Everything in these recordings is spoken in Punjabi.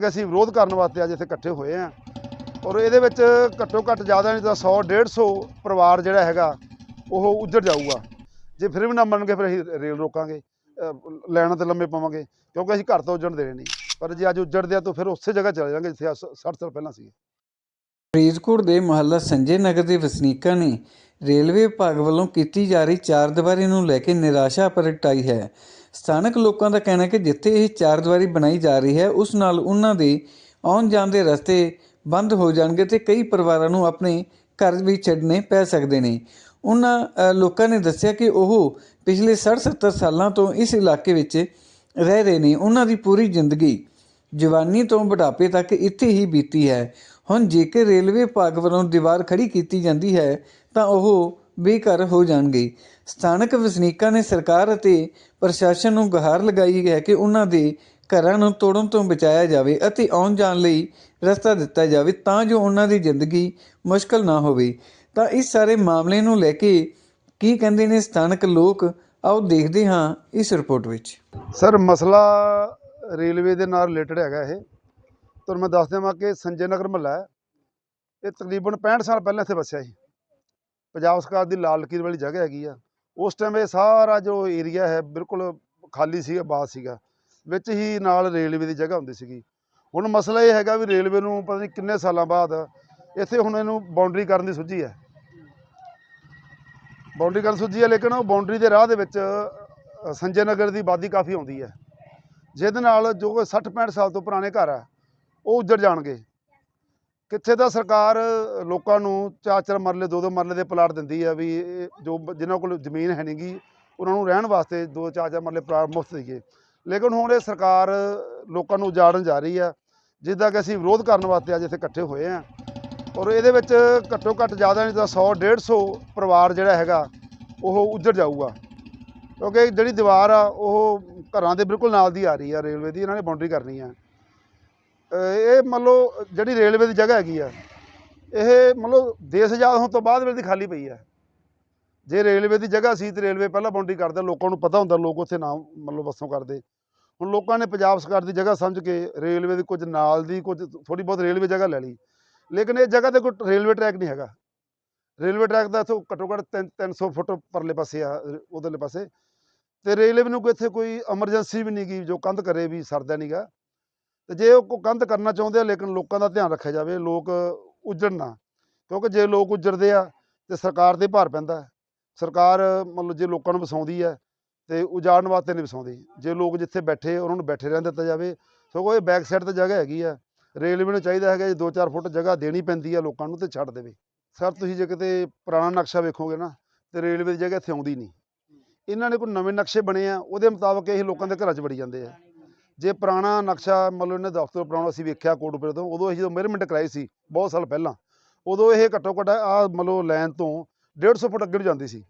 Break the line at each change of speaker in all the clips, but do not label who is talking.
ਕਿ ਅਸੀਂ ਵਿਰੋਧ ਕਰਨ ਵਾਸਤੇ ਅੱਜ ਇੱਥੇ ਇਕੱਠੇ ਹੋਏ ਆ ਔਰ ਇਹਦੇ ਵਿੱਚ ਘੱਟੋ ਘੱਟ ਜ਼ਿਆਦਾ ਨਹੀਂ ਤਾਂ 100 150 ਪਰਿਵਾਰ ਜਿਹੜਾ ਹੈਗਾ, ਉਹ ਉੱਜੜ ਜਾਊਗਾ। ਜੇ ਫਿਰ ਵੀ ਨਾ ਮੰਨਣਗੇ, ਫਿਰ ਅਸੀਂ ਰੇਲ ਰੋਕਾਂਗੇ, ਅਹ ਤੇ ਲੰਮੇ ਪਾਵਾਂਗੇ, ਕਿਉਂਕਿ ਅਸੀਂ ਘਰ ਤੋਂ ਉੱਜਣ ਦੇਣੇ ਨਹੀਂ। ਪਰ ਜੇ ਅੱਜ ਉੱਜੜਦੇ ਆ ਤਾਂ ਫਿਰ ਉਸੇ ਜਗ੍ਹਾ ਚਲੇ ਜਾਵਾਂਗੇ, ਜਿੱਥੇ 60 ਸਾਲ ਪਹਿਲਾਂ ਸੀ
ਫਰੀਦਕੋਟ ਦੇ ਮੁਹੱਲਾ ਸੰਜੇ ਨਗਰ ਦੇ ਵਸਨੀਕਾਂ ਨੇ ਰੇਲਵੇ ਵਿਭਾਗ ਵੱਲੋਂ ਕੀਤੀ ਜਾ ਰਹੀ ਚਾਰ ਦੀਵਾਰੀ ਨੂੰ ਲੈ ਕੇ ਨਿਰਾਸ਼ਾ ਪ੍ਰਗਟਾਈ ਹੈ। ਸਥਾਨਕ ਲੋਕਾਂ ਦਾ ਕਹਿਣਾ ਹੈ ਕਿ ਜਿੱਥੇ ਇਹ ਚਾਰ ਦੀਵਾਰੀ ਬਣਾਈ ਜਾ ਰਹੀ ਹੈ, ਉਸ ਨਾਲ ਉਹਨਾਂ ਦੇ ਆਉਣ ਜਾਣ ਦੇ ਰਸਤੇ ਬੰਦ ਹੋ ਜਾਣਗੇ ਤੇ ਕਈ ਪਰਿਵਾਰਾਂ ਨੂੰ ਆਪਣੇ ਘਰ ਵੀ ਛੱਡਣੇ ਪੈ ਸਕਦੇ ਨੇ। ਉਹਨਾਂ ਲੋਕਾਂ ਨੇ ਦੱਸਿਆ ਕਿ ਉਹ ਪਿਛਲੇ 60-70 ਸਾਲਾਂ ਤੋਂ ਇਸ ਇਲਾਕੇ ਵਿੱਚ ਰਹਿ ਰਹੇ ਨੇ। ਉਹਨਾਂ ਦੀ ਪੂਰੀ ਜ਼ਿੰਦਗੀ ਜਵਾਨੀ ਤੋਂ ਬੁਢਾਪੇ ਤੱਕ ਇੱਥੇ ਹੀ ਬੀਤੀ ਹੈ। ਹੁਣ ਜੇਕਰ ਰੇਲਵੇ ਵਿਭਾਗ ਵੱਲੋਂ ਦੀਵਾਰ ਖੜੀ ਕੀਤੀ ਜਾਂਦੀ ਹੈ, ਤਾਂ ਉਹ ਬੇਘਰ ਹੋ ਜਾਣਗੇ। ਸਥਾਨਕ ਵਸਨੀਕਾਂ ਨੇ ਸਰਕਾਰ ਅਤੇ ਪ੍ਰਸ਼ਾਸਨ ਨੂੰ ਗੁਹਾਰ ਲਗਾਈ ਹੈ ਕਿ ਉਹਨਾਂ ਦੇ ਘਰਾਂ ਨੂੰ ਤੋੜਨ ਤੋਂ ਬਚਾਇਆ ਜਾਵੇ ਅਤੇ ਆਉਣ ਜਾਣ ਲਈ ਰਸਤਾ ਦਿੱਤਾ ਜਾਵੇ ਤਾਂ ਜੋ ਉਹਨਾਂ ਦੀ ਜ਼ਿੰਦਗੀ ਮੁਸ਼ਕਲ ਨਾ ਹੋਵੇ। ਤਾਂ ਇਸ ਸਾਰੇ ਮਾਮਲੇ ਨੂੰ ਲੈ ਕੇ ਕੀ ਕਹਿੰਦੇ ਨੇ ਸਥਾਨਕ ਲੋਕ? ਆਓ ਦੇਖਦੇ ਹਾਂ ਇਸ ਰਿਪੋਰਟ ਵਿੱਚ।
ਸਰ, ਮਸਲਾ ਰੇਲਵੇ ਦੇ ਨਾਲ ਰਿਲੇਟਡ ਹੈਗਾ ਇਹ। ਤੁਹਾਨੂੰ ਮੈਂ ਦੱਸ ਦੇਵਾਂ ਕਿ ਸੰਜੇ ਨਗਰ ਮਹੱਲਾ ਹੈ। ਇਹ ਤਕਰੀਬਨ 65 ਸਾਲ ਪਹਿਲਾਂ ਇੱਥੇ ਵਸਿਆ ਸੀ। ਪੰਜਾਬ ਸਰਕਾਰ ਦੀ ਲਾਲ ਲਕੀਰ ਵਾਲੀ ਜਗ੍ਹਾ ਹੈਗੀ ਆ। ਉਸ ਟਾਈਮ ਇਹ ਸਾਰਾ ਜੋ ਏਰੀਆ ਹੈ, ਬਿਲਕੁਲ ਖਾਲੀ ਸੀਗਾ ਬਾਦ ਸੀਗਾ। ਵਿੱਚ ਹੀ ਨਾਲ ਰੇਲਵੇ ਦੀ ਜਗ੍ਹਾ ਹੁੰਦੀ ਸੀਗੀ। ਹੁਣ ਮਸਲਾ ਇਹ ਹੈਗਾ ਵੀ ਰੇਲਵੇ ਨੂੰ ਪਤਾ ਨਹੀਂ ਕਿੰਨੇ ਸਾਲਾਂ ਬਾਅਦ ਇੱਥੇ ਹੁਣ ਇਹਨੂੰ ਬਾਉਂਡਰੀ ਕਰਨ ਦੀ ਸੁੱਝੀ ਹੈ। ਬਾਉਂਡਰੀ ਕਰਨ ਸੁੱਝੀ ਹੈ, ਲੇਕਿਨ ਉਹ ਬਾਉਂਡਰੀ ਦੇ ਰਾਹ ਦੇ ਵਿੱਚ ਸੰਜੇ ਨਗਰ ਦੀ ਆਬਾਦੀ ਕਾਫੀ ਆਉਂਦੀ ਹੈ। ਜਿਹਦੇ ਨਾਲ ਜੋ 60 65 ਸਾਲ ਤੋਂ ਪੁਰਾਣੇ ਘਰ ਆ, ਉਹ ਉੱਜੜ ਜਾਣਗੇ। ਕਿੱਥੇ ਤਾਂ ਸਰਕਾਰ ਲੋਕਾਂ ਨੂੰ ਚਾਰ ਚਾਰ ਮਰਲੇ ਦੋ ਦੋ ਮਰਲੇ ਦੇ ਪਲਾਟ ਦਿੰਦੀ ਆ ਵੀ ਇਹ ਜੋ ਬ- ਜਿਨ੍ਹਾਂ ਕੋਲ ਜ਼ਮੀਨ ਹੈ ਨਹੀਂਗੀ ਉਹਨਾਂ ਨੂੰ ਰਹਿਣ ਵਾਸਤੇ ਦੋ ਚਾਰ ਚਾਰ ਮਰਲੇ ਪਲਾਟ ਮੁਫਤ ਦੇਈਏ ਲੇਕਿਨ ਹੁਣ ਇਹ ਸਰਕਾਰ ਲੋਕਾਂ ਨੂੰ ਉਜਾੜਨ ਜਾ ਰਹੀ ਆ, ਜਿੱਦਾਂ ਕਿ ਅਸੀਂ ਵਿਰੋਧ ਕਰਨ ਵਾਸਤੇ ਅੱਜ ਇੱਥੇ ਇਕੱਠੇ ਹੋਏ ਆ। ਔਰ ਇਹਦੇ ਵਿੱਚ ਘੱਟੋ ਘੱਟ ਜ਼ਿਆਦਾ ਨਹੀਂ ਤਾਂ 100 150 ਪਰਿਵਾਰ ਜਿਹੜਾ ਹੈਗਾ, ਉਹ ਉੱਜੜ ਜਾਊਗਾ। ਕਿਉਂਕਿ ਜਿਹੜੀ ਦੀਵਾਰ ਆ, ਉਹ ਘਰਾਂ ਦੇ ਬਿਲਕੁਲ ਨਾਲ ਦੀ ਆ ਰਹੀ ਆ, ਰੇਲਵੇ ਦੀ, ਇਹਨਾਂ ਨੇ ਬਾਉਂਡਰੀ ਕਰਨੀ ਆ। ਇਹ ਮੰਨ ਲਓ ਜਿਹੜੀ ਰੇਲਵੇ ਦੀ ਜਗ੍ਹਾ ਹੈਗੀ ਆ, ਇਹ ਮੰਨ ਲਓ ਦੇਸ਼ ਆਜ਼ਾਦ ਹੋਣ ਤੋਂ ਬਾਅਦ ਵੇਲੇ ਦੀ ਖਾਲੀ ਪਈ ਆ। ਜੇ ਰੇਲਵੇ ਦੀ ਜਗ੍ਹਾ ਸੀ ਤੇ ਰੇਲਵੇ ਪਹਿਲਾਂ ਬਾਉਂਡਰੀ ਕਰਦਾ, ਲੋਕਾਂ ਨੂੰ ਪਤਾ ਹੁੰਦਾ ਲੋਕ ਉੱਥੇ ਨਾ ਮੰਨ ਲਓ ਵਸੋਂ ਕਰਦੇ। ਹੁਣ ਲੋਕਾਂ ਨੇ ਪੰਜਾਬ ਸਰਕਾਰ ਦੀ ਜਗ੍ਹਾ ਸਮਝ ਕੇ ਰੇਲਵੇ ਦੀ ਕੁਝ ਨਾਲ ਦੀ ਕੁਝ ਥੋੜੀ ਬਹੁਤ ਰੇਲਵੇ ਜਗ੍ਹਾ ਲੈ ਲਈ। ਲੇਕਿਨ ਇਹ ਜਗ੍ਹਾ ਤੇ ਕੋਈ ਰੇਲਵੇ ਟਰੈਕ ਨਹੀਂ ਹੈਗਾ। ਰੇਲਵੇ ਟਰੈਕ ਦਾ ਇੱਥੋਂ ਘੱਟੋ ਘੱਟ ਤਿੰਨ- 300 ਫੁੱਟ ਪਰਲੇ ਪਾਸੇ ਆ ਉਧਰਲੇ ਪਾਸੇ। ਤੇ ਰੇਲਵੇ ਨੂੰ ਕੋਈ ਇੱਥੇ ਕੋਈ ਐਮਰਜੈਂਸੀ ਵੀ ਨਹੀਂ ਗੀ, ਜੋ ਕੰਧ ਕਰੇ ਵੀ ਸਰਦਾ ਨਹੀਂਗਾ ਤੇ ਜੇ ਉਹ ਕੰਧ ਕਰਨਾ ਚਾਹੁੰਦੇ ਆ, ਲੇਕਿਨ ਲੋਕਾਂ ਦਾ ਧਿਆਨ ਰੱਖਿਆ ਜਾਵੇ, ਲੋਕ ਉੱਜੜਨ ਨਾ, ਕਿਉਂਕਿ ਜੇ ਲੋਕ ਉੱਜੜਦੇ ਆ ਤੇ ਸਰਕਾਰ ਦੇ ਭਾਰ ਪੈਂਦਾ ਸਰਕਾਰ ਮਤਲਬ ਜੇ ਲੋਕਾਂ ਨੂੰ ਵਸਾਉਂਦੀ ਹੈ ਤੇ ਉਜਾੜਨ ਵਾਸਤੇ ਨਹੀਂ ਵਸਾਉਂਦੀ। ਜੇ ਲੋਕ ਜਿੱਥੇ ਬੈਠੇ, ਉਹਨਾਂ ਨੂੰ ਬੈਠੇ ਰਹਿਣ ਦਿੱਤਾ ਜਾਵੇ, ਸਗੋਂ ਇਹ ਬੈਕ ਸਾਈਡ ਤੇ ਜਗ੍ਹਾ ਹੈਗੀ ਆ। ਰੇਲਵੇ ਨੂੰ ਚਾਹੀਦਾ ਹੈਗਾ ਜੇ 2-4 ਫੁੱਟ ਜਗ੍ਹਾ ਦੇਣੀ ਪੈਂਦੀ ਆ ਲੋਕਾਂ ਨੂੰ ਤੇ ਛੱਡ ਦੇਵੇ। ਸਰ, ਤੁਸੀਂ ਜੇ ਕਿਤੇ ਪੁਰਾਣਾ ਨਕਸ਼ਾ ਵੇਖੋਗੇ ਨਾ, ਤੇ ਰੇਲਵੇ ਦੀ ਜਗ੍ਹਾ ਇੱਥੇ ਆਉਂਦੀ ਨਹੀਂ। ਇਹਨਾਂ ਨੇ ਕੋਈ ਨਵੇਂ ਨਕਸ਼ੇ ਬਣੇ ਆ, ਉਹਦੇ ਮੁਤਾਬਕ ਇਹ ਲੋਕਾਂ ਦੇ ਘਰਾਂ 'ਚ ਵੜੀ ਜਾਂਦੇ ਆ। ਜੇ ਪੁਰਾਣਾ ਨਕਸ਼ਾ ਮਤਲਬ ਇਹਨੇ ਦਫ਼ਤਰ ਪੁਰਾਣਾ ਅਸੀਂ ਵੇਖਿਆ ਕੋਟਪੁਰੇ ਤੋਂ ਉਦੋਂ ਅਸੀਂ ਜਦੋਂ ਮੇਅਰਮੈਂਟ ਕਰਾਈ ਸੀ, ਬਹੁਤ ਸਾਲ ਪਹਿਲਾਂ, ਉਦੋਂ ਇਹ ਘੱਟੋ ਘੱਟ ਆ ਮਤਲਬ ਲਾਈਨ ਤੋਂ 150 ਫੁੱਟ ਅੱਗੇ ਨੂੰ ਜਾਂਦੀ ਸੀ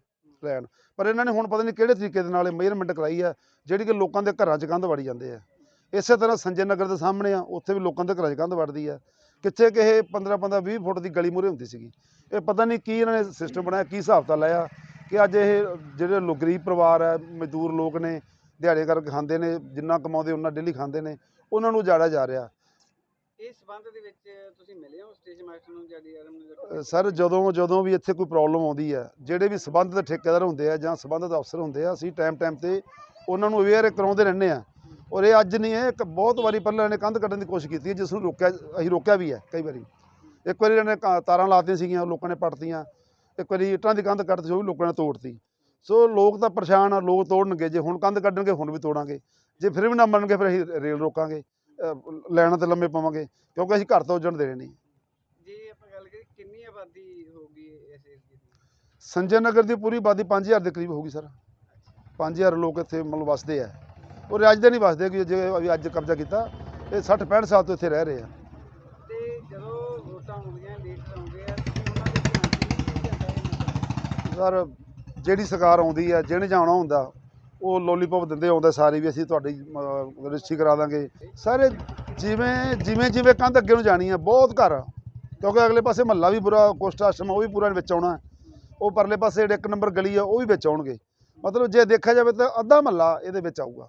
ਲਾਈਨ ਪਰ ਇਹਨਾਂ ਨੇ ਹੁਣ ਪਤਾ ਨਹੀਂ ਕਿਹੜੇ ਤਰੀਕੇ ਦੇ ਨਾਲ ਇਹ ਮੇਅਰਮੈਂਟ ਕਰਾਈ ਆ, ਜਿਹੜੀ ਕਿ ਲੋਕਾਂ ਦੇ ਘਰਾਂ 'ਚ ਕੰਧ ਵੜੀ ਜਾਂਦੇ ਆ। ਇਸੇ ਤਰ੍ਹਾਂ ਸੰਜੇ ਨਗਰ ਦੇ ਸਾਹਮਣੇ ਆ, ਉੱਥੇ ਵੀ ਲੋਕਾਂ ਦੇ ਘਰਾਂ 'ਚ ਕੰਧ ਵੜਦੀ ਆ। ਕਿੱਥੇ ਕਿ ਇਹ 15 15 20 ਫੁੱਟ ਦੀ ਗਲੀ ਮੂਹਰੇ ਹੁੰਦੀ ਸੀਗੀ। ਇਹ ਪਤਾ ਨਹੀਂ ਕੀ ਇਹਨਾਂ ਨੇ ਸਿਸਟਮ ਬਣਾਇਆ, ਕੀ ਹਿਸਾਬ ਤਾਂ ਲਾਇਆ ਕਿ ਅੱਜ ਇਹ ਜਿਹੜੇ ਗਰੀਬ ਪਰਿਵਾਰ ਹੈ ਮਜ਼ਦੂਰ ਲੋਕ ਨੇ ਦਿਹਾੜੇ ਕਰਕੇ ਖਾਂਦੇ ਨੇ ਜਿੰਨਾ ਕਮਾਉਂਦੇ ਉਹਨਾਂ ਡੇਲੀ ਖਾਂਦੇ ਨੇ ਉਹਨਾਂ ਨੂੰ ਜਾੜਿਆ ਜਾ ਰਿਹਾ।
ਇਸ ਸੰਬੰਧ ਦੇ ਵਿੱਚ ਤੁਸੀਂ ਮਿਲੇ ਹੋ ਸਟੇਸ਼ਨ ਮਾਸਟਰ ਨੂੰ ਜਾਂ ਡੀਆਰਐਮ
ਅ, ਸਰ ਜਦੋਂ ਜਦੋਂ ਵੀ ਇੱਥੇ ਕੋਈ ਪ੍ਰੋਬਲਮ ਆਉਂਦੀ ਹੈ ਜਿਹੜੇ ਵੀ ਸਬੰਧਤ ਠੇਕੇਦਾਰ ਹੁੰਦੇ ਆ ਜਾਂ ਸਬੰਧਤ ਅਫਸਰ ਹੁੰਦੇ ਆ ਅਸੀਂ ਟਾਈਮ ਟਾਈਮ ਤੇ ਉਹਨਾਂ ਨੂੰ ਅਵੇਅਰ ਕਰਾਉਂਦੇ ਰਹਿੰਦੇ ਆ ਔਰ ਇਹ ਅੱਜ ਨਹੀਂ ਇਹ ਇੱਕ ਬਹੁਤ ਵਾਰੀ ਪਹਿਲਾਂ ਇਹਨੇ ਕੰਧ ਕੱਢਣ ਦੀ ਕੋਸ਼ਿਸ਼ ਕੀਤੀ ਹੈ ਜਿਸ ਨੂੰ ਰੋਕਿਆ ਅਸੀਂ ਰੋਕਿਆ ਵੀ ਹੈ ਕਈ ਵਾਰੀ। ਇੱਕ ਵਾਰੀ ਇਹਨੇ ਤਾਰਾਂ ਲਾਤੀਆਂ ਸੀਗੀਆਂ ਲੋਕਾਂ ਨੇ ਪੱਟਤੀਆਂ ਇੱਕ ਵਾਰੀ ਇੱਟਾਂ ਦੀ ਕੰਧ ਕੱਢਤੀ ਉਹ ਵੀ ਲੋਕਾਂ ਨੇ ਤੋੜਤੀ ਸੋ ਲੋਕ ਤਾਂ ਪਰੇਸ਼ਾਨ ਆ ਲੋਕ ਤੋੜਨਗੇ ਜੇ ਹੁਣ ਕੰਧ ਕੱਢਣਗੇ ਹੁਣ ਵੀ ਤੋੜਾਂਗੇ। ਜੇ ਫਿਰ ਵੀ ਨਾ ਮੰਨਣਗੇ ਫਿਰ ਅਸੀਂ ਰੇਲ ਰੋਕਾਂਗੇ ਲਾਈਨਾਂ ਤੇ ਲੰਮੇ ਪਾਵਾਂਗੇ ਕਿਉਂਕਿ ਅਸੀਂ ਘਰ ਤੋਂ ਉੱਜਣ ਦੇਣੇ ਨਹੀਂ।
ਜੇ ਆਪਾਂ ਗੱਲ ਕਰੀਏ ਕਿੰਨੀ ਆਬਾਦੀ ਹੋਊਗੀ ਇਸ ਏਰੀਏ ਦੀ?
ਸੰਜੇ ਨਗਰ ਦੀ ਪੂਰੀ ਆਬਾਦੀ 5000 ਦੇ ਕਰੀਬ ਹੋਊਗੀ ਸਰ। 5000 ਲੋਕ ਇੱਥੇ ਮਤਲਬ ਵਸਦੇ ਆ। ਔਰ ਅੱਜ ਦੇ ਨਹੀਂ ਵਸਦੇ ਕਿ ਜੇ ਅਭੀ ਅੱਜ ਕਬਜ਼ਾ ਕੀਤਾ ਇਹ 60 65 ਸਾਲ ਤੋਂ ਇੱਥੇ ਰਹਿ ਰਹੇ ਆ।
ਤੇ ਜਦੋਂ ਵੋਟਾਂ ਹੁੰਦੀਆਂ ਲੀਡਰ ਆਉਂਦੇ ਆ
ਸਰ ਜਿਹੜੀ ਸਰਕਾਰ ਆਉਂਦੀ ਹੈ ਜਿਹਨੇ ਜਾਣਾ ਹੁੰਦਾ, ਉਹ ਲੋਲੀਪੌਪ ਦਿੰਦੇ ਆਉਂਦੇ ਸਾਰੇ ਵੀ ਅਸੀਂ ਤੁਹਾਡੀ ਰਜਿਸਟਰੀ ਕਰਾ ਦਾਂਗੇ। ਸਾਰੇ ਜਿਵੇਂ ਜਿਵੇਂ ਜਿਵੇਂ ਕੰਧ ਅੱਗੇ ਨੂੰ ਜਾਣੀ ਹੈ ਬਹੁਤ ਘਰ ਕਿਉਂਕਿ ਅਗਲੇ ਪਾਸੇ ਮਹੱਲਾ ਵੀ ਬੁਰਾ ਕੋਸਟ ਆਸ਼ਰਮ ਉਹ ਵੀ ਪੂਰਾ ਵਿੱਚ ਆਉਣਾ ਉਹ ਪਰਲੇ ਪਾਸੇ ਜਿਹੜੇ ਇੱਕ ਨੰਬਰ ਗਲੀ ਆ, ਉਹ ਵੀ ਵਿੱਚ ਆਉਣਗੇ। ਮਤਲਬ ਜੇ ਦੇਖਿਆ ਜਾਵੇ ਤਾਂ ਅੱਧਾ ਮਹੱਲਾ ਇਹਦੇ ਵਿੱਚ ਆਊਗਾ।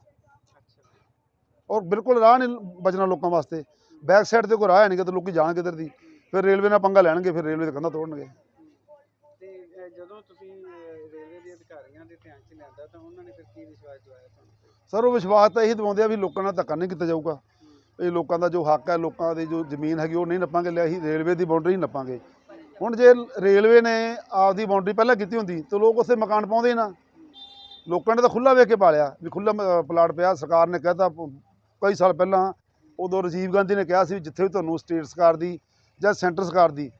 ਔਰ ਬਿਲਕੁਲ ਰਾਹ ਨਹੀਂ ਬਚਣਾ ਲੋਕਾਂ ਵਾਸਤੇ। ਬੈਕ ਸਾਈਡ ਤੇ ਕੋਈ ਰਾਹ ਹੈ ਨਹੀਂ ਕਿ ਲੋਕੀ ਜਾਣ ਕਿੱਧਰ ਦੀ। ਫਿਰ ਰੇਲਵੇ ਨਾਲ ਪੰਗਾ ਲੈਣਗੇ, ਫਿਰ ਰੇਲਵੇ ਦੇ ਕੰਧਾਂ ਤੋੜਨਗੇ।
ਤੇ ਜਦੋਂ ਤੁਸੀਂ ਅਹ, ਰੇਲਵੇ ਦੇ ਅਧਿਕਾਰੀਆਂ ਦੇ ਧਿਆਨ 'ਚ ਲਿਆਂਦਾ ਤਾਂ ਉਹਨਾਂ ਨੇ ਫਿਰ ਕੀ ਵਿਸ਼ਵਾਸ ਦਿਵਾਇਆ ਤੁਹਾਨੂੰ?
ਸਰ, ਉਹ ਵਿਸ਼ਵਾਸ ਤਾਂ ਇਹੀ ਦਿਵਾਉਂਦੇ ਆ ਵੀ ਲੋਕਾਂ ਨਾਲ ਧੱਕਾ ਨਹੀਂ ਕੀਤਾ ਜਾਊਗਾ। ਇਹ ਲੋਕਾਂ ਦਾ ਜੋ ਹੱਕ ਹੈ, ਲੋਕਾਂ ਦੀ ਜੋ ਜ਼ਮੀਨ ਹੈਗੀ, ਉਹ ਨਹੀਂ ਨੱਪਾਂਗੇ, ਲਿਆ ਅਸੀਂ ਰੇਲਵੇ ਦੀ ਬਾਉਂਡਰੀ ਨੱਪਾਂਗੇ। ਹੁਣ ਜੇ ਰੇਲਵੇ ਨੇ ਆਪਦੀ ਬਾਉਂਡਰੀ ਪਹਿਲਾਂ ਕੀਤੀ ਹੁੰਦੀ, ਤਾਂ ਲੋਕ ਉੱਥੇ ਮਕਾਨ ਪਾਉਂਦੇ ਹੀ ਨਾ। ਲੋਕਾਂ ਨੇ ਤਾਂ ਖੁੱਲਾ ਵੇਖ ਕੇ ਪਾਲਿਆ, ਵੀ ਖੁੱਲਾ ਪਲਾਟ ਪਿਆ, ਸਰਕਾਰ ਨੇ ਕਹਿਤਾ, ਪ- ਕਈ ਸਾਲ ਪਹਿਲਾਂ ਉਦੋਂ ਰਾਜੀਵ ਗਾਂਧੀ ਨੇ ਕਿਹਾ ਸੀ ਵੀ ਜਿੱਥੇ ਵੀ ਤੁਹਾਨੂੰ ਸਟੇਟ ਸਰਕਾਰ ਦੀ ਜਾਂ ਸੈਂਟਰ ਸਰਕਾਰ ਦੀ,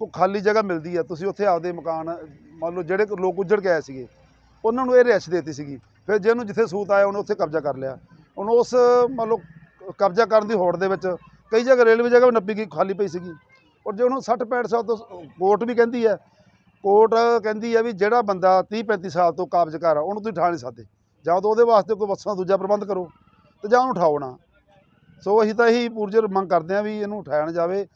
ਉਹ ਖਾਲੀ ਜਗ੍ਹਾ ਮਿਲਦੀ ਹੈ ਤੁਸੀਂ ਉੱਥੇ ਆਪਦੇ ਮਕਾਨ, ਮੰਨ ਲਓ ਜਿਹੜੇ ਲੋਕ ਉੱਜੜ ਕੇ ਆਏ ਸੀਗੇ ਉਹਨਾਂ ਨੂੰ ਇਹ ਰਿਆਇਸ਼ ਦੇਤੀ ਸੀਗੀ। ਫਿਰ ਜਿਹਨੂੰ ਜਿੱਥੇ ਸੂਤ ਆਇਆ, ਉਹਨੇ ਉੱਥੇ ਕਬਜ਼ਾ ਕਰ ਲਿਆ। ਹੁਣ ਉਸ, ਮੰਨ ਲਓ, ਕਬਜ਼ਾ ਕਰਨ ਦੀ ਹੋੜ ਦੇ ਵਿੱਚ ਕਈ ਜਗ੍ਹਾ ਰੇਲਵੇ ਜਗ੍ਹਾ ਵੀ ਨੱਪੀ ਗਈ, ਖਾਲੀ ਪਈ ਸੀਗੀ। ਔਰ ਜੇ ਉਹਨੂੰ 60 65 ਸਾਲ ਤੋਂ ਕੋਰਟ ਵੀ ਕਹਿੰਦੀ ਹੈ, ਕੋਰਟ ਕਹਿੰਦੀ ਹੈ ਵੀ ਜਿਹੜਾ ਬੰਦਾ 30 35 ਸਾਲ ਤੋਂ ਕਾਬਜ਼ ਕਰ ਆ, ਉਹਨੂੰ ਤੁਸੀਂ ਠਾ ਨਹੀਂ ਸਕਦੇ। ਜਾਂ ਤਾਂ ਉਹਦੇ ਵਾਸਤੇ ਕੋਈ ਬੱਸਾਂ ਦੂਜਾ ਪ੍ਰਬੰਧ ਕਰੋ ਤੇ ਜਾਂ ਉਹਨੂੰ ਉਠਾਓ ਨਾ। ਸੋ ਅਸੀਂ ਤਾਂ ਇਹੀ ਪੂਰਜਰ ਮੰਗ ਕਰਦੇ ਹਾਂ ਵੀ ਇਹਨੂੰ ਉਠਾਇਆ ਨਾ ਜਾਵੇ,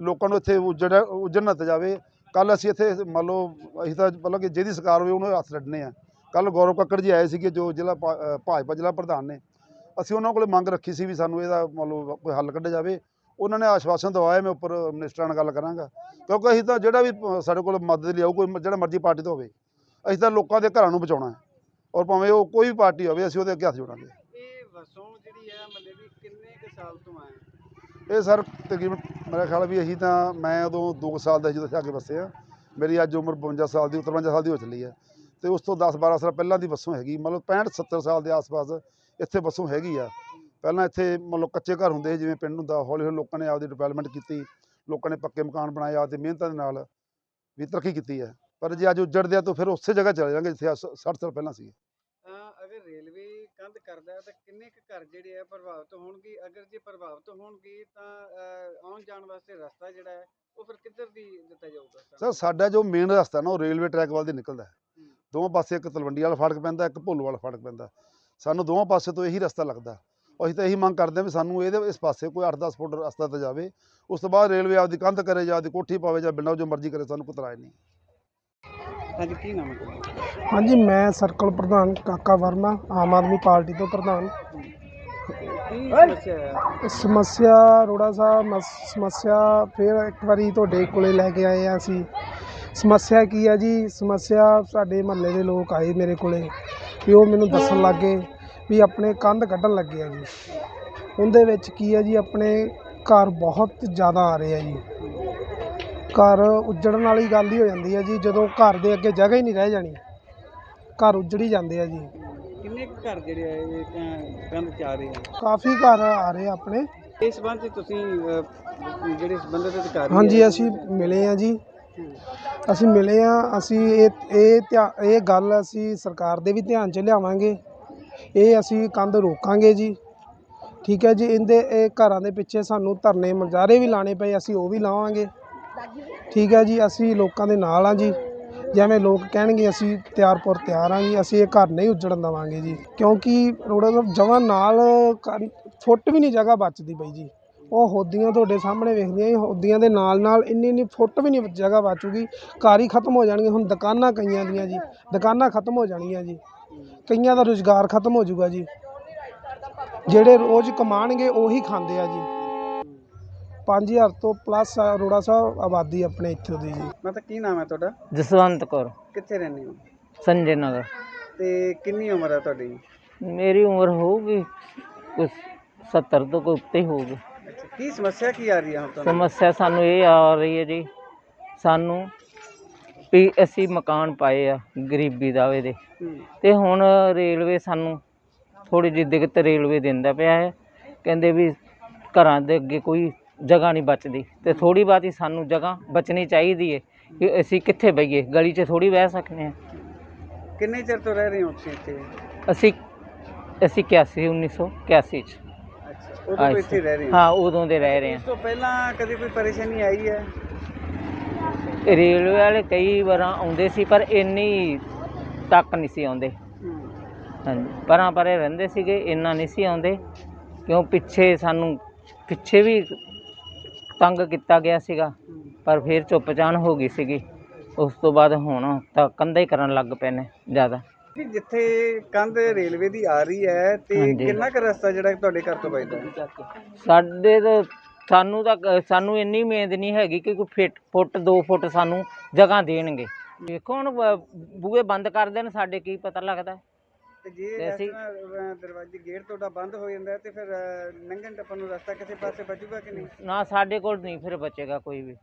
ਲੋਕਾਂ ਨੂੰ ਇੱਥੇ ਉਜੜ ਉਜੜ ਨਾ ਜਾਵੇ। ਕੱਲ ਅਸੀਂ ਇੱਥੇ ਮੰਨ ਲਓ, ਅਸੀਂ ਤਾਂ ਮਤਲਬ ਕਿ ਜਿਹਦੀ ਸਰਕਾਰ ਹੋਵੇ ਉਹਨੂੰ ਹੱਥ ਰੱਖਣੇ ਆ। ਕੱਲ ਗੌਰਵ ਕੱਕੜ ਜੀ ਆਏ ਸੀਗੇ ਜੋ ਜ਼ਿਲ੍ਹਾ ਭਾਜਪਾ ਜ਼ਿਲ੍ਹਾ ਪ੍ਰਧਾਨ ਨੇ। ਅਸੀਂ ਉਹਨਾਂ ਕੋਲੇ ਮੰਗ ਰੱਖੀ ਸੀ ਵੀ ਸਾਨੂੰ ਇਹਦਾ ਮੰਨ ਲਓ ਕੋਈ ਹੱਲ ਕੱਢਿਆ ਜਾਵੇ। ਉਹਨਾਂ ਨੇ ਆਸ਼ਵਾਸਨ ਦਵਾਇਆ ਮੈਂ ਉੱਪਰ ਮਿਨਿਸਟਰਾਂ ਨਾਲ ਗੱਲ ਕਰਾਂਗਾ। ਕਿਉਂਕਿ ਅਸੀਂ ਤਾਂ ਜਿਹੜਾ ਵੀ ਸਾਡੇ ਕੋਲ ਮਦਦ ਲਈ ਆਊ ਕੋਈ ਜਿਹੜਾ ਮਰਜ਼ੀ ਪਾਰਟੀ ਤੋਂ ਹੋਵੇ ਅਸੀਂ ਤਾਂ ਲੋਕਾਂ ਦੇ ਘਰਾਂ ਨੂੰ ਬਚਾਉਣਾ ਹੈ। ਔਰ ਭਾਵੇਂ ਉਹ ਕੋਈ ਵੀ ਪਾਰਟੀ ਹੋਵੇ ਅਸੀਂ ਉਹਦੇ ਅੱਗੇ ਹੱਥ ਜੋੜਾਂਗੇ।
ਇਹ ਵਸੋਂ ਜਿਹੜੀ ਹੈ ਮੱਲੇ ਦੀ ਕਿੰਨੇ ਕੁ ਸਾਲ ਤੋਂ ਆਏ?
ਇਹ ਸਰ ਤਕਰੀਬਨ ਮੇਰਾ ਖਿਆਲ ਵੀ ਅਸੀਂ ਤਾਂ ਮੈਂ ਉਦੋਂ 2 ਸਾਲ ਦਾ ਜਦੋਂ ਕੇ ਵਸੇ ਆ। ਮੇਰੀ ਅੱਜ ਉਮਰ 52 ਸਾਲ ਦੀ 53 ਸਾਲ ਦੀ ਹੋ ਚੱਲੀ ਹੈ। ਤੇ ਉਸ ਤੋਂ 10 12 ਸਾਲ ਪਹਿਲਾਂ ਦੀ ਬੱਸੋਂ ਹੈਗੀ ਮਤਲਬ 65 70 ਸਾਲ ਦੇ ਆਸ-ਪਾਸ ਇੱਥੇ ਬੱਸੋਂ ਹੈਗੀ ਆ। ਪਹਿਲਾਂ ਇੱਥੇ ਮਤਲਬ ਕੱਚੇ ਘਰ ਹੁੰਦੇ ਸੀ ਜਿਵੇਂ ਪਿੰਡ ਹੁੰਦਾ ਹੌਲੀ ਹੌਲੀ ਲੋਕਾਂ ਨੇ ਆਪਦੀ ਡਿਵੈਲਪਮੈਂਟ ਕੀਤੀ ਲੋਕਾਂ ਨੇ ਪੱਕੇ ਮਕਾਨ ਬਣਾਏ ਆਪਦੀ ਮਿਹਨਤਾਂ ਦੇ ਨਾਲ ਵੀ ਤਰੱਕੀ ਕੀਤੀ ਹੈ ਪਰ ਜੇ ਅੱਜ ਉੱਜੜਦੇ ਆ ਤਾਂ ਫਿਰ ਉਸੇ ਜਗ੍ਹਾ ਚਲੇ ਜਾਵਾਂਗੇ ਜਿੱਥੇ 60 ਸਾਲ ਪਹਿਲਾਂ ਸੀ
ਅਗਰ ਰੇਲਵੇ ਕੰਧ ਕਰਦਾ ਤਾਂ ਕਿੰਨੇ ਕੁ ਘਰ ਜਿਹੜੇ ਆ ਪ੍ਰਭਾਵਿਤ ਹੋਣਗੇ? ਅਗਰ ਜੇ ਪ੍ਰਭਾਵਿਤ ਹੋਣਗੇ ਤਾਂ ਆਉਣ ਜਾਣ ਵਾਸਤੇ ਰਸਤਾ ਜਿਹੜਾ ਹੈ ਉਹ ਫਿਰ ਕਿੱਧਰ ਦੀ ਦਿੱਤਾ ਜਾਊਗਾ?
ਸਰ ਸਾਡਾ ਜੋ ਮੇਨ ਰਸਤਾ ਨਾ ਉਹ ਰੇਲਵੇ ਟਰੈਕ ਵੱਲ ਦੀ ਨਿਕਲਦਾ ਹੂੰ। ਦੋਵਾਂ ਪਾਸੇ ਇੱਕ ਤਲਵੰਡੀ ਵਾਲਾ ਫਾਟਕ ਪੈਂਦਾ ਇੱਕ ਭੋਲੂ ਵਾਲਾ ਫਾਟਕ ਪੈਂਦਾ। ਸਾਨੂੰ ਦੋਵਾਂ ਪਾਸੇ ਤੋਂ ਇਹੀ ਰਸਤਾ ਲੱਗਦਾ। ਅਸੀਂ ਤਾਂ ਇਹੀ ਮੰਗ ਕਰਦੇ ਹਾਂ ਵੀ ਸਾਨੂੰ ਇਹਦੇ ਇਸ ਪਾਸੇ ਕੋਈ 8-10 ਫੁੱਟ ਰਸਤਾ ਤਾਂ ਜਾਵੇ। ਉਸ ਤੋਂ ਬਾਅਦ ਰੇਲਵੇ ਆਪਦੀ ਕੰਧ ਕਰੇ ਜਾਂ ਆਪਦੀ ਕੋਠੀ ਪਾਵੇ ਜਾਂ ਬਿਨਾਂ ਜੋ ਮਰਜ਼ੀ ਕਰੇ ਸਾਨੂੰ ਕੋਈ ਨਹੀਂ।
ਅੱਜ ਕੀ ਨਾਮ ਹੈ
ਹਾਂਜੀ ਮੈਂ ਸਰਕਲ ਪ੍ਰਧਾਨ ਕਾਕਾ ਵਰਮਾ ਆਮ ਆਦਮੀ ਪਾਰਟੀ ਤੋਂ ਪ੍ਰਧਾਨ।
ਸਮੱਸਿਆ
ਰੋੜਾ ਸਾਹਿਬ ਮਸ- ਸਮੱਸਿਆ ਫਿਰ ਇੱਕ ਵਾਰੀ ਤੁਹਾਡੇ ਕੋਲੇ ਲੈ ਕੇ ਆਏ ਆ ਅਸੀਂ। ਸਮੱਸਿਆ ਕੀ ਆ ਜੀ? ਸਮੱਸਿਆ ਸਾਡੇ ਮਹੱਲੇ ਦੇ ਲੋਕ ਆਏ ਮੇਰੇ ਕੋਲੇ ਵੀ ਉਹ ਮੈਨੂੰ ਦੱਸਣ ਲੱਗੇ ਵੀ ਆਪਣੇ ਕੰਧ ਕੱਢਣ ਲੱਗੇ ਆ ਜੀ। ਉਹਦੇ ਵਿੱਚ ਕੀ ਆ ਜੀ ਆਪਣੇ ਘਰ ਬਹੁਤ ਜ਼ਿਆਦਾ ਆ ਰਹੇ ਆ ਜੀ। ਘਰ ਉੱਜੜਨ ਵਾਲੀ ਗੱਲ ਹੀ ਹੋ ਜਾਂਦੀ ਆ ਜੀ ਜਦੋਂ ਘਰ ਦੇ ਅੱਗੇ ਜਗ੍ਹਾ ਹੀ ਨਹੀਂ ਰਹਿ ਜਾਣੀ। ਘਰ ਉੱਜੜੀ ਜਾਂਦੇ ਆ ਜੀ।
ਕਿੰਨੇ ਕੁ ਘਰ ਜਿਹੜੇ ਆ ਇਹ ਕ- ਕੰਧ ਚ ਆ ਰਹੇ ਆ?
ਕਾਫੀ ਘਰ ਆ ਰਹੇ ਆ ਆਪਣੇ।
ਇਸ ਸੰਬੰਧ 'ਚ ਤੁਸੀਂ ਅਹ, ਜਿਹੜੇ ਸੰਬੰਧਿਤ ਅਧਿਕਾਰੀ
ਹਾਂਜੀ ਅਸੀਂ ਮਿਲੇ ਆ ਜੀ।
ਹੂੰ।
ਅਸੀਂ ਮਿਲੇ ਆ, ਅਸੀਂ ਇਹ ਇਹ ਧਿਆ- ਇਹ ਗੱਲ ਅਸੀਂ ਸਰਕਾਰ ਦੇ ਵੀ ਧਿਆਨ 'ਚ ਲਿਆਵਾਂਗੇ। ਇਹ ਅਸੀਂ ਕੰਧ ਰੋਕਾਂਗੇ ਜੀ। ਠੀਕ ਹੈ ਜੀ, ਇਹਦੇ, ਇਹ ਘਰਾਂ ਦੇ ਪਿੱਛੇ ਸਾਨੂੰ ਧਰਨੇ ਮੁਜ਼ਾਹਰੇ ਵੀ ਲਾਣੇ ਪਏ, ਅਸੀਂ ਉਹ ਵੀ ਲਾਵਾਂਗੇ। ਠੀਕ ਹੈ ਜੀ, ਅਸੀਂ ਲੋਕਾਂ ਦੇ ਨਾਲ ਆ ਜੀ। ਜਿਵੇਂ ਲੋਕ ਕਹਿਣਗੇ, ਅਸੀਂ ਤਿਆਰਪੁਰ ਤਿਆਰ ਆ ਜੀ, ਅਸੀਂ ਇਹ ਘਰ ਨਹੀਂ ਉੱਜੜਨ ਦੇਵਾਂਗੇ ਜੀ। ਕਿਉਂਕਿ ਰੋੜਾ ਸਾਹਿਬ ਜਮਾਂ ਨਾਲ ਫੁੱਟ ਵੀ ਨਹੀਂ ਜਗ੍ਹਾ ਬਚਦੀ ਪਈ ਜੀ। ਉਹ ਹੋਦੀਆਂ ਤੁਹਾਡੇ ਸਾਹਮਣੇ ਵੇਖਦੀਆਂ ਜੀ ਹੋਦੀਆਂ ਦੇ ਨਾਲ ਨਾਲ ਇੰਨੀ ਇੰਨੀ ਫੁੱਟ ਵੀ ਨਹੀਂ ਜਗ੍ਹਾ ਬਚੂਗੀ ਘਰ ਹੀ ਖਤਮ ਹੋ ਜਾਣਗੇ ਹੁਣ ਦੁਕਾਨਾਂ ਕਈਆਂ ਦੀਆਂ ਜੀ ਦੁਕਾਨਾਂ ਖਤਮ ਹੋ ਜਾਣਗੀਆਂ ਜੀ। ਕਈਆਂ ਦਾ ਰੁਜ਼ਗਾਰ ਖਤਮ ਹੋ ਜਾਊਗਾ ਜੀ। ਜਿਹੜੇ ਰੋਜ਼ ਕਮਾਣਗੇ ਉਹੀ ਖਾਂਦੇ ਆ ਜੀ। 5000 ਤੋਂ ਪਲੱਸ ਅਰੋੜਾ ਸਾਹਿਬ ਆਬਾਦੀ ਆਪਣੇ ਇੱਥੇ ਦੀ ਜੀ।
ਮਤਲਬ ਕੀ ਨਾਮ ਹੈ ਤੁਹਾਡਾ?
ਜਸਵੰਤ ਕੌਰ।
ਕਿੱਥੇ ਰਹਿੰਦੇ ਹੋ?
ਸੰਜੇ ਨਗਰ।
ਤੇ ਕਿੰਨੀ ਉਮਰ ਹੈ ਤੁਹਾਡੀ?
ਮੇਰੀ ਉਮਰ ਹੋਊਗੀ ਕੁਛ 70 ਤੋਂ ਕੋਈ ਉੱਤੇ ਹੋਊਗੀ।
ਕੀ ਸਮੱਸਿਆ ਕੀ ਆ ਰਹੀ ਹੈ ਹੁਣ ਤੁਹਾਨੂੰ?
ਸਮੱਸਿਆ ਸਾਨੂੰ ਇਹ ਆ ਰਹੀ ਹੈ ਜੀ ਸਾਨੂੰ ਵੀ ਅਸੀਂ ਮਕਾਨ ਪਾਏ ਆ ਗਰੀਬੀ ਦਾ। ਇਹਦੇ
ਹੂੰ।
ਤੇ ਹੁਣ ਰੇਲਵੇ ਸਾਨੂੰ ਥੋੜੀ ਜਿਹੀ ਦਿੱਕਤ ਰੇਲਵੇ ਦਿੰਦਾ ਪਿਆ ਹੈ ਕਹਿੰਦੇ ਵੀ ਘਰਾਂ ਦੇ ਅੱਗੇ ਕੋਈ ਜਗ੍ਹਾ ਨਹੀਂ ਬਚਦੀ ਤੇ ਥੋੜੀ ਬਾਤੀ ਸਾਨੂੰ ਜਗ੍ਹਾ ਬਚਣੀ ਚਾਹੀਦੀ ਹੈ ਕਿ ਅਸੀਂ ਕਿੱਥੇ ਬਈਏ ਗਲੀ 'ਚ ਥੋੜੀ ਬਹਿ ਸਕਨੇ ਆ।
ਕਿੰਨੇ ਚਿਰ ਤੋਂ ਰਹਿ ਰਹੇ ਹੋ ਤੁਸੀਂ ਇੱਥੇ?
ਅਸੀਂ ਅਸੀਂ 81 1981 ਚ।
ਉਦੋਂ ਤੋਂ
ਅੱਛਾ।
ਇੱਥੇ ਰਹਿ ਰਹੇ ਹੋ
ਹਾਂ ਉਦੋਂ ਦੇ ਰਹਿ ਰਹੇ
ਇਸ ਤੋਂ ਪਹਿਲਾਂ ਕਦੇ ਕੋਈ ਪਰੇਸ਼ਾਨੀ ਆਈ ਹੈ
ਹਾਂ ਰੇਲਵੇ ਵਾਲੇ ਕਈ ਵਾਰਾਂ ਆਉਂਦੇ ਸੀ ਪਰ ਇੰਨੀ ਤੱਕ ਨਹੀਂ ਸੀ ਆਉਂਦੇ
ਹੂੰ।
ਹਾਂਜੀ ਪਰਾਂ ਪਰੇ ਰਹਿੰਦੇ ਸੀਗੇ ਇੰਨਾ ਨਹੀਂ ਸੀ ਆਉਂਦੇ ਕਿਉਂ ਪਿੱਛੇ ਸਾਨੂੰ ਪਿੱਛੇ ਵੀ ਤੰਗ ਕੀਤਾ ਗਿਆ ਸੀਗਾ
ਹੂੰ।
ਪਰ ਫਿਰ ਚੁੱਪ ਚਾਨ ਹੋ ਗਈ ਸੀਗੀ ਉਸ ਤੋਂ ਬਾਅਦ ਹੁਣ ਤਾਂ ਕੰਧਾਂ ਹੀ ਕਰਨ ਲੱਗ ਪਏ ਨੇ ਜ਼ਿਆਦਾ
ਜਿੱਥੇ ਕੰਧ ਰੇਲਵੇ ਦੀ ਆ ਰਹੀ ਹੈ ਤੇ
ਹਾਂਜੀ।
ਕਿੰਨਾ ਕੁ ਰਸਤਾ ਜਿਹੜਾ ਤੁਹਾਡੇ ਘਰ ਤੋਂ ਹੈ?
ਸਾਡੇ ਤਾਂ ਸਾਨੂੰ ਤਾਂ ਕ- ਸਾਨੂੰ ਇੰਨੀ ਉਮੀਦ ਨਹੀਂ ਹੈਗੀ ਕਿ ਕੋਈ ਫਿੱਟ ਫੁੱਟ 2 ਫੁੱਟ ਸਾਨੂੰ ਜਗ੍ਹਾ ਦੇਣਗੇ। ਵੇਖੋ ਹੁਣ ਬ- ਬੂਹੇ ਬੰਦ ਕਰ ਦੇਣ ਸਾਡੇ ਕੀ ਪਤਾ ਲੱਗਦਾ
ਤੇ ਜੇ ਇਸ ਤਰ੍ਹਾਂ ਅਹ, ਦਰਵਾਜ਼ੇ ਗੇਟ ਤੁਹਾਡਾ ਬੰਦ ਹੋ ਜਾਂਦਾ ਹੈ ਤੇ ਫਿਰ ਅਹ, ਲੰਘਣ ਟੱਪਣ ਨੂੰ ਰਸਤਾ ਕਿਸੇ ਪਾਸੇ ਬਚੂਗਾ ਕਿ ਨਹੀਂ?
ਨਾ ਸਾਡੇ ਕੋਲ ਨਹੀਂ ਫਿਰ ਬਚੇਗਾ ਕੋਈ ਵੀ।